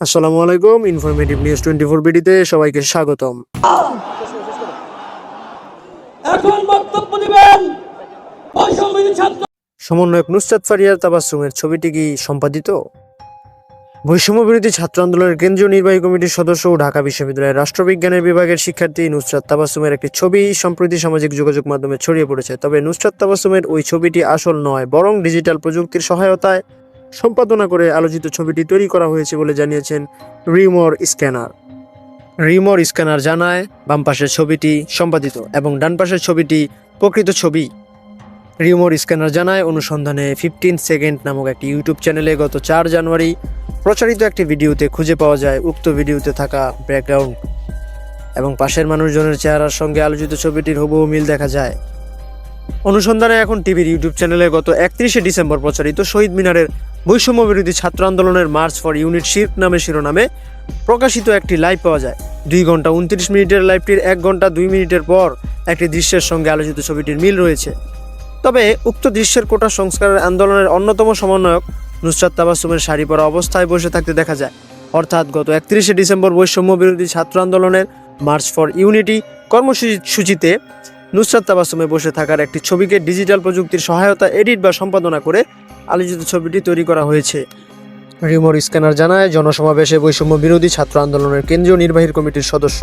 আসসালামু আলাইকুম informative news twenty four বিডিতে সবাইকে স্বাগতম। এখন বক্তব্য দিবেন সমন্বয়ক নুসরাত ফারিয়ার তাবাসুমের ছবিটি কি সম্পাদিত? বৈষম্য বিরোধী ছাত্র আন্দোলনের কেন্দ্রীয় নির্বাহী কমিটির সদস্য ও ঢাকা বিশ্ববিদ্যালয়ের রাষ্ট্রবিজ্ঞানের বিভাগের শিক্ষার্থী নুসরাত তাবাসুমের একটি ছবি সম্প্রতি সামাজিক যোগাযোগ মাধ্যমে ছড়িয়ে পড়েছে। তবে নুসরাত তাবাসুমের ওই ছবিটি আসল নয় বরং ডিজিটাল প্রযুক্তির সহায়তায় সম্পাদনা করে আলোচিত ছবিটি তৈরি করা হয়েছে বলে জানিয়েছেন রিমোর স্ক্যানার। রিমোর স্ক্যানার জানায়, বাম পাশের ছবিটি সম্পাদিত এবং ডান পাশের ছবিটি প্রকৃত ছবি। রিমোর স্ক্যানার জানায়, অনুসন্ধানে ফিফটিন সেকেন্ড নামক একটি ইউটিউব চ্যানেলে গত চার জানুয়ারি প্রচারিত একটি ভিডিওতে খুঁজে পাওয়া যায় উক্ত ভিডিওতে থাকা ব্যাকগ্রাউন্ড এবং পাশের মানুষজনের চেহারার সঙ্গে আলোচিত ছবিটির হুবহু মিল দেখা যায়। অনুসন্ধানে এখন টিভির ইউটিউব চ্যানেলে গত একত্রিশে ডিসেম্বর প্রচারিত শহীদ মিনারের বৈষম্য বিরোধী ছাত্র আন্দোলনের মার্চ ফর ইউনিট শিল্প নামে শিরোনামে প্রকাশিত একটি লাইভ পাওয়া যায়। দুই ঘণ্টা উনত্রিশ মিনিটের লাইভটির এক ঘণ্টা দুই মিনিটের পর একটি দৃশ্যের সঙ্গে আলোচিত ছবিটির মিল রয়েছে। তবে উক্ত দৃশ্যের কোটা সংস্কারের আন্দোলনের অন্যতম সমন্বয়ক নুসরাত তাবাসুমের শাড়ি পরা অবস্থায় বসে থাকতে দেখা যায়। অর্থাৎ গত একত্রিশে ডিসেম্বর বৈষম্য বিরোধী ছাত্র আন্দোলনের মার্চ ফর ইউনিটি কর্মসূচিতে নুসরাত তাবাসুমে বসে থাকার একটি ছবিকে ডিজিটাল প্রযুক্তির সহায়তা এডিট বা সম্পাদনা করে আলোচিত ছবিটি তৈরি করা হয়েছে। রিমোর স্ক্যানার জানায়, জনসমাবেশে বৈষম্য বিরোধী ছাত্র আন্দোলনের কেন্দ্রীয় নির্বাহী কমিটির সদস্য।